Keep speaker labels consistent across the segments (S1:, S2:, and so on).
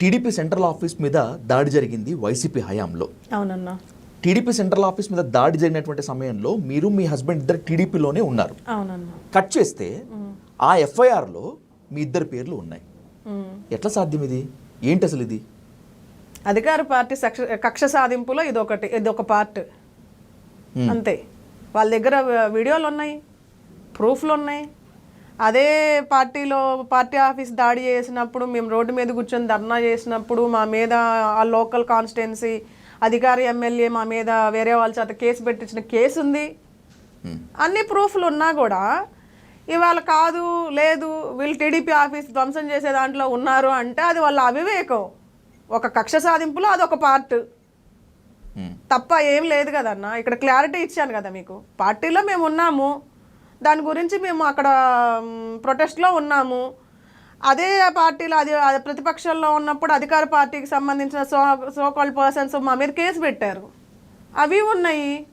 S1: TDP central office మీద దాడి జరిగింది వైసీపీ హయాంలో.
S2: అవునన్నా.
S1: టీడీపీ సెంట్రల్ ఆఫీస్ మీద దాడి జరిగినటువంటి సమయంలో మీరు మీ హస్బెండ్ ఇద్దరు టీడీపీలోనే ఉన్నారు. కట్ చేస్తే ఆ ఎఫ్ఐఆర్లో మీ ఇద్దరు పేర్లు ఉన్నాయి. ఎట్లా సాధ్యం ఇది? ఏంటి అసలు ఇది?
S2: అధికార పార్టీ కక్ష సాధింపులో ఇది ఒకటి ఇది ఒక పార్ట్ అంతే. వాళ్ళ దగ్గర వీడియోలు ఉన్నాయి ప్రూఫ్లు ఉన్నాయి అదే పార్టీలో పార్టీ ఆఫీస్ దాడి చేసినప్పుడు మేము రోడ్డు మీద కూర్చొని ధర్నా చేసినప్పుడు మా మీద ఆ లోకల్ కాన్స్టిట్యున్సీ అధికారి ఎమ్మెల్యే మా మీద వేరే వాళ్ళ చేత కేసు పెట్టించిన కేసు ఉంది. అన్ని ప్రూఫ్లు ఉన్నా కూడా ఇవాళ కాదు లేదు వీళ్ళు టీడీపీ ఆఫీస్ ధ్వంసం చేసే దాంట్లో ఉన్నారు అంటే అది వాళ్ళ అవివేకం. ఒక కక్ష సాధింపులో అదొక పార్ట్.
S1: మ్మ్.
S2: తప్ప ఏం లేదు కదన్న. ఇక్కడ క్లారిటీ ఇచ్చాను కదా మీకు. పార్టీలో మేము ఉన్నాము. దాని గురించి మేము అక్కడ ప్రొటెస్ట్లో ఉన్నాము. అదే పార్టీలో అది ప్రతిపక్షంలో ఉన్నప్పుడు అధికార పార్టీకి సంబంధించిన సో సోకాల్ పర్సన్స్ మా మీద కేసు పెట్టారు. అవి ఉన్నాయి.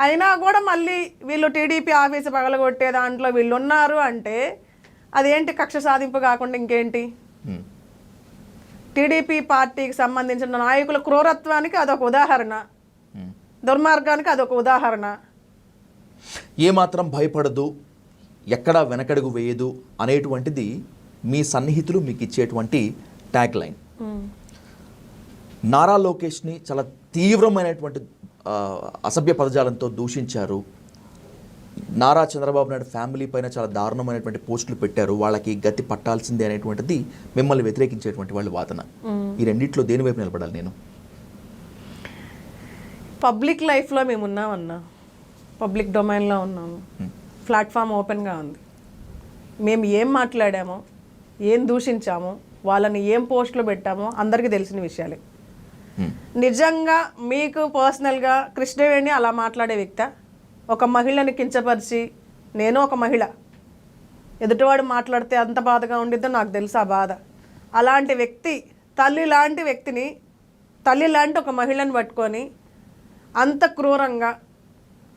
S2: అయినా కూడా మళ్ళీ వీళ్ళు టీడీపీ ఆఫీసు పగలగొట్టే దాంట్లో వీళ్ళు ఉన్నారు అంటే అదేంటి కక్ష సాధింపు కాకుండా ఇంకేంటి?
S1: మ్మ్.
S2: టీడీపీ పార్టీకి సంబంధించిన నాయకుల క్రూరత్వానికి అదొక ఉదాహరణ.
S1: మ్మ్.
S2: దుర్మార్గానికి అదొక ఉదాహరణ.
S1: ఏమాత్రం భయపడదు ఎక్కడా వెనకడుగు వేయదు అనేటువంటిది మీ సన్నిహితులు మీకు ఇచ్చేటువంటి ట్యాగ్ లైన్ నారా లోకేష్ని చాలా తీవ్రమైనటువంటి అసభ్య పదజాలంతో దూషించారు. నారా చంద్రబాబు నాయుడు ఫ్యామిలీ పైన చాలా దారుణమైనటువంటి పోస్టులు పెట్టారు. వాళ్ళకి గతి పట్టాల్సిందే అనేటువంటిది మిమ్మల్ని వ్యతిరేకించేటువంటి వాళ్ళ వాదన. ఈ రెండిట్లో దేని వైపు నిలబడాలి నేను?
S2: పబ్లిక్ లైఫ్లో మేము ఉన్నామన్నా పబ్లిక్ డొమైన్లో ఉన్నాము. ప్లాట్ఫామ్ ఓపెన్గా ఉంది. మేము ఏం మాట్లాడామో ఏం దూషించామో వాళ్ళని ఏం పోస్టులు పెట్టామో అందరికీ తెలిసిన విషయాలే.
S1: మ్మ్.
S2: నిజంగా మీకు పర్సనల్గా కృష్ణవేణి అలా మాట్లాడే వ్యక్త ఒక మహిళని కించపరిచి నేను ఒక మహిళ. ఎదుటివాడు మాట్లాడితే అంత బాధగా ఉండిద్దో నాకు తెలుసు ఆ బాధ. అలాంటి వ్యక్తి తల్లి లాంటి వ్యక్తిని తల్లి లాంటి ఒక మహిళను పట్టుకొని అంత క్రూరంగా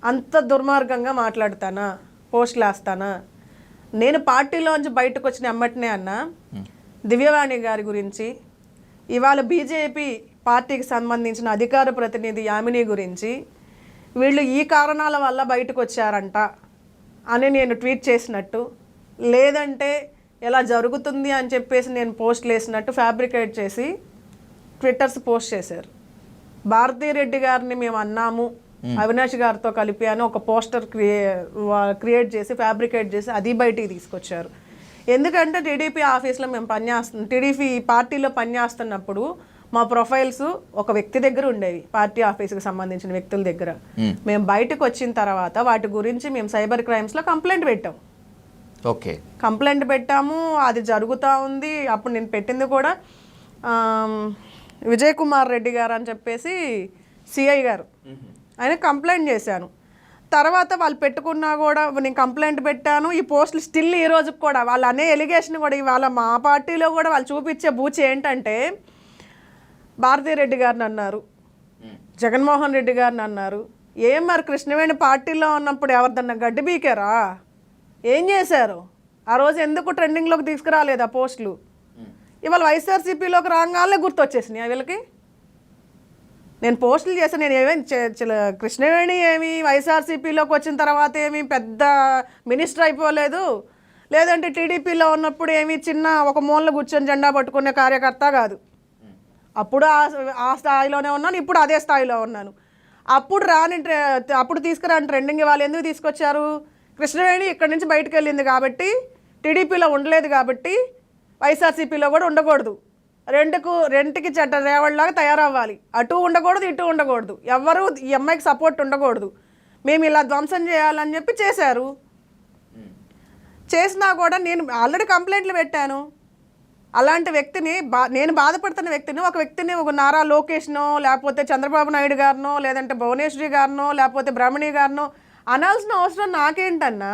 S2: అంత దుర్మార్గంగా మాట్లాడతానా? పోస్టులు వేస్తానా నేను పార్టీలోంచి బయటకు వచ్చిన ఎమ్మటనే అన్న దివ్యవాణి గారి గురించి ఇవాళ బీజేపీ పార్టీకి సంబంధించిన అధికార ప్రతినిధి యామిని గురించి వీళ్ళు ఈ కారణాల వల్ల బయటకు వచ్చారంట అని నేను ట్వీట్ చేసినట్టు లేదంటే ఎలా జరుగుతుంది అని చెప్పేసి నేను పోస్ట్లు వేసినట్టు ఫ్యాబ్రికేట్ చేసి ట్విట్టర్స్ పోస్ట్ చేశారు. భారతీ రెడ్డి గారిని మేము అన్నాము. అవినాష్ గారితో కలిపి అని ఒక పోస్టర్ క్రియే క్రియేట్ చేసి ఫ్యాబ్రికేట్ చేసి అది బయటికి తీసుకొచ్చారు. ఎందుకంటే టీడీపీ ఆఫీస్లో మేము పనిచేస్తున్నాం టీడీపీ పార్టీలో పనిచేస్తున్నప్పుడు మా ప్రొఫైల్స్ ఒక వ్యక్తి దగ్గర ఉండేవి పార్టీ ఆఫీస్కి సంబంధించిన వ్యక్తుల దగ్గర. మేము బయటకు వచ్చిన తర్వాత వాటి గురించి మేము సైబర్ క్రైమ్స్లో కంప్లైంట్ పెట్టాం.
S1: ఓకే.
S2: కంప్లైంట్ పెట్టాము అది జరుగుతూ ఉంది. అప్పుడు నేను పెట్టింది కూడా విజయ్ కుమార్ రెడ్డి గారు అని చెప్పేసి సిఐ గారు. ఆయన కంప్లైంట్ చేశాను. తర్వాత వాళ్ళు పెట్టుకున్నా కూడా నేను కంప్లైంట్ పెట్టాను. ఈ పోస్టులు స్టిల్ ఈ రోజుకి కూడా వాళ్ళు అనే ఎలిగేషన్ కూడా ఇవాళ మా పార్టీలో కూడా వాళ్ళు చూపించే బూచి ఏంటంటే భారతీరెడ్డి గారిని అన్నారు. జగన్మోహన్ రెడ్డి గారిని అన్నారు. ఏం మరి కృష్ణవేణి పార్టీలో ఉన్నప్పుడు ఎవరిదన్నా గడ్డి బీకారా ఏం చేశారు? ఆ రోజు ఎందుకు ట్రెండింగ్లోకి తీసుకురాలేదు ఆ పోస్టులు? ఇవాళ వైఎస్ఆర్సీపీలోకి రాగానే గుర్తొచ్చేసినాయి వీళ్ళకి? నేను పోస్టులు చేశాను నేను ఏమేమి చే- కృష్ణవేణి ఏమి వైఎస్ఆర్సీపీలోకి వచ్చిన తర్వాత ఏమి పెద్ద మినిస్టర్ అయిపోలేదు. లేదంటే టీడీపీలో ఉన్నప్పుడు ఏమి చిన్న ఒక మూలన కూర్చొని జెండా పట్టుకునే కార్యకర్త కాదు. అప్పుడు ఆ ఆ స్థాయిలోనే ఉన్నాను ఇప్పుడు అదే స్థాయిలో ఉన్నాను. అప్పుడు రాని ట్రె- అప్పుడు తీసుకురాని ట్రెండింగ్ వాళ్ళు ఎందుకు తీసుకొచ్చారు? కృష్ణవేణి ఇక్కడి నుంచి బయటకు వెళ్ళింది కాబట్టి టీడీపీలో ఉండలేదు కాబట్టి వైఎస్ఆర్సీపీలో కూడా ఉండకూడదు. రెండుకు రెండుకి చెడ్డ రేవడిలాగా తయారవ్వాలి. అటు ఉండకూడదు ఇటు ఉండకూడదు. ఎవ్వరూ ఈ అమ్మాయికి సపోర్ట్ ఉండకూడదు. మేము ఇలా ధ్వంసం చేయాలని చెప్పి చేశారు. చేసినా కూడా నేను ఆల్రెడీ కంప్లైంట్లు పెట్టాను. అలాంటి వ్యక్తిని బా నేను బాధపడుతున్న వ్యక్తిని ఒక వ్యక్తిని ఒక నారా లోకేష్నో లేకపోతే చంద్రబాబు నాయుడు గారినో లేదంటే భువనేశ్వరి గారినో లేకపోతే బ్రహ్మణి గారినో అనాల్సిన అవసరం నాకేంటన్నా?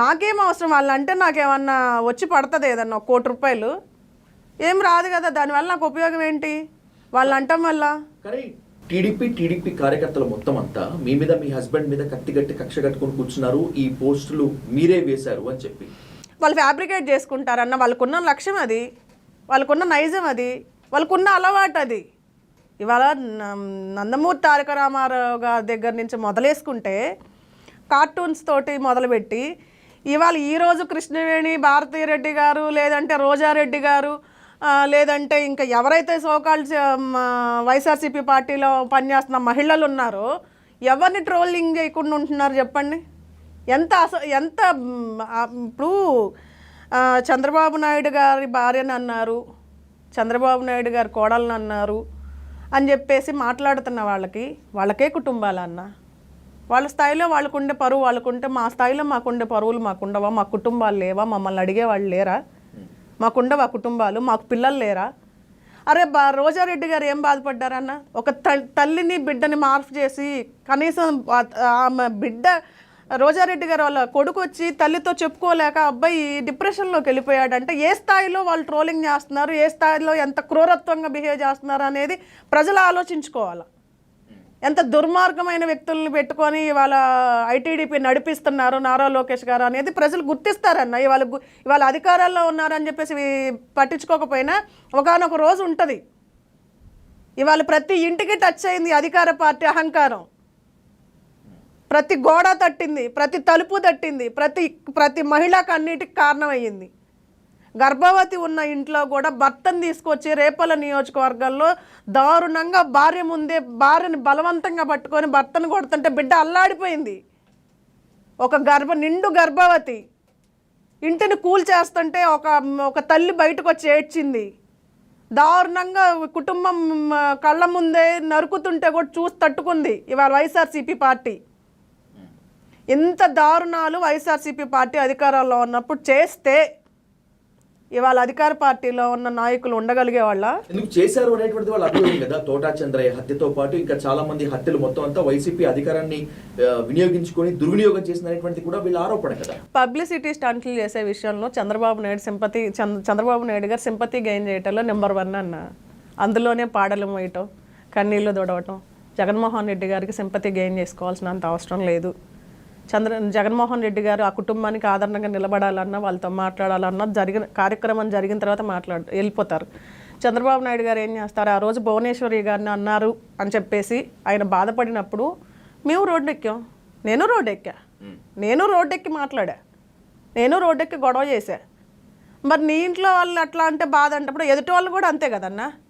S2: నాకేం అవసరం? వాళ్ళంటే నాకేమన్నా వచ్చి పడుతుంది ఏదన్నా ఒక కోటి రూపాయలు? ఏం రాదు కదా దానివల్ల నాకు ఉపయోగం ఏంటి? వాళ్ళు అంటాం వల్ల.
S1: టీడీపీ టీడీపీ కార్యకర్తలు మొత్తం అంతా మీ మీద మీ హస్బెండ్ మీద కత్తి కట్టి కక్ష కట్టుకుని కూర్చున్నారు ఈ పోస్టులు మీరే వేశారు అని చెప్పి.
S2: వాళ్ళు ఫ్యాబ్రికేట్ చేసుకుంటారన్న వాళ్ళకున్న లక్ష్యం అది. వాళ్ళకున్న నైజం అది. వాళ్ళకున్న అలవాటు అది. ఇవాళ నందమూరి తారక రామారావు గారి దగ్గర నుంచి మొదలేసుకుంటే కార్టూన్స్ తోటి మొదలుపెట్టి ఇవాళ ఈరోజు కృష్ణవేణి భారతీరెడ్డి గారు లేదంటే రోజారెడ్డి గారు లేదంటే ఇంకా ఎవరైతే సోకాల్ వైఎస్ఆర్సీపీ పార్టీలో పనిచేస్తున్న మహిళలు ఉన్నారో ఎవరిని ట్రోలింగ్ చేయకుండా ఉంటున్నారు చెప్పండి? ఎంత అస ఎంత ఇప్పుడు చంద్రబాబు నాయుడు గారి భార్యను అన్నారు చంద్రబాబు నాయుడు గారి కోడలను అన్నారు అని చెప్పేసి మాట్లాడుతున్న వాళ్ళకి వాళ్ళకే కుటుంబాలు వాళ్ళ స్థాయిలో వాళ్ళకుండే పరువు వాళ్ళకుంటే మా స్థాయిలో మాకుండే పరువులు మాకుండవా? మా కుటుంబాలు లేవా? మమ్మల్ని అడిగే వాళ్ళు లేరా? మాకుండవా కుటుంబాలు? మాకు పిల్లలు లేరా? అరే బా రోజారెడ్డి గారు ఏం బాధపడ్డారన్న? ఒక త- తల్లిని బిడ్డని మార్పు చేసి కనీసం ఆమె బిడ్డ రోజారెడ్డి గారు వాళ్ళ కొడుకు వచ్చి తల్లితో చెప్పుకోలేక అబ్బాయి డిప్రెషన్లోకి వెళ్ళిపోయాడంటే ఏ స్థాయిలో వాళ్ళు ట్రోలింగ్ చేస్తున్నారు? ఏ స్థాయిలో ఎంత క్రూరత్వంగా బిహేవ్ చేస్తున్నారు అనేది ప్రజలు ఆలోచించుకోవాలి? ఎంత దుర్మార్గమైన వ్యక్తుల్ని పెట్టుకొని ఇవాళ ఐటీడీపీ నడిపిస్తున్నారు నారా లోకేష్ గారు అనేది ప్రజలు గుర్తిస్తారన్న. ఇవాళ గు- ఇవాళ అధికారాల్లో ఉన్నారని చెప్పేసి పట్టించుకోకపోయినా ఒకనొక రోజు ఉంటుంది. ఇవాళ ప్రతి ఇంటికి టచ్ అయింది అధికార పార్టీ అహంకారం. ప్రతి గోడ తట్టింది ప్రతి తలుపు తట్టింది ప్రతి ప్రతి మహిళకు అన్నిటికి కారణమయ్యింది. గర్భవతి ఉన్న ఇంట్లో కూడా భర్తను తీసుకొచ్చి రేపల నియోజకవర్గంలో దారుణంగా భార్య ముందే భార్యని బలవంతంగా పట్టుకొని భర్తను కొడుతుంటే బిడ్డ అల్లాడిపోయింది. ఒక గర్భ నిండు గర్భవతి ఇంటిని కూల్చేస్తుంటే ఒక ఒక తల్లి బయటకు వచ్చి ఏడ్చింది. దారుణంగా కుటుంబం కళ్ళ ముందే నరుకుతుంటే కూడా చూసి తట్టుకుంది ఇవాళ వైఎస్ఆర్సీపీ పార్టీ. ఇంత దారుణాలు వైఎస్ఆర్సీపీ పార్టీ అధికారంలో ఉన్నప్పుడు చేస్తే ఇవాళ అధికార పార్టీలో ఉన్న నాయకులు ఉండగలిగే వాళ్ళ
S1: ఎందుకు చేశారు అనేటువంటిది వాళ్ళు అభియోగం కదా. తోటా చంద్రయ్య హత్యతో పాటు ఇంకా చాలా మంది హత్యలు మొత్తం అంతా వైసీపీ అధికారాన్ని వినియోగించుకొని దుర్వినియోగం చేసిన అనేటువంటిది కూడా వీళ్ళ ఆరోపణ కదా.
S2: పబ్లిసిటీ స్టంట్లు చేసే విషయంలో చంద్రబాబు నాయుడు సింపతి చంద్ర చంద్రబాబు నాయుడు గారు సింపతి గెయిన్ చేయటంలో నెంబర్ వన్ అన్న. అందులోనే పాడలు మోయటం కన్నీళ్ళు దొడవటం జగన్మోహన్ రెడ్డి గారికి సింపతి గెయిన్ చేసుకోవాల్సినంత అవసరం లేదు. చంద్ర జగన్మోహన్ రెడ్డి గారు ఆ కుటుంబానికి ఆదరణగా నిలబడాలన్నా వాళ్ళతో మాట్లాడాలన్నా జరిగిన కార్యక్రమం జరిగిన తర్వాత మాట్లాడు వెళ్ళిపోతారు. చంద్రబాబు నాయుడు గారు ఏం చేస్తారు? ఆ రోజు భువనేశ్వరి గారిని అన్నారు అని చెప్పేసి ఆయన బాధపడినప్పుడు మేము రోడ్డు ఎక్కాం నేను రోడ్డు ఎక్కా నేను రోడ్డు ఎక్కి మాట్లాడా. నేను రోడ్డు ఎక్కి గొడవ చేశా. మరి నీ ఇంట్లో వాళ్ళు అట్లా అంటే బాధ అంటప్పుడు ఎదుటి వాళ్ళు కూడా అంతే కదన్నా.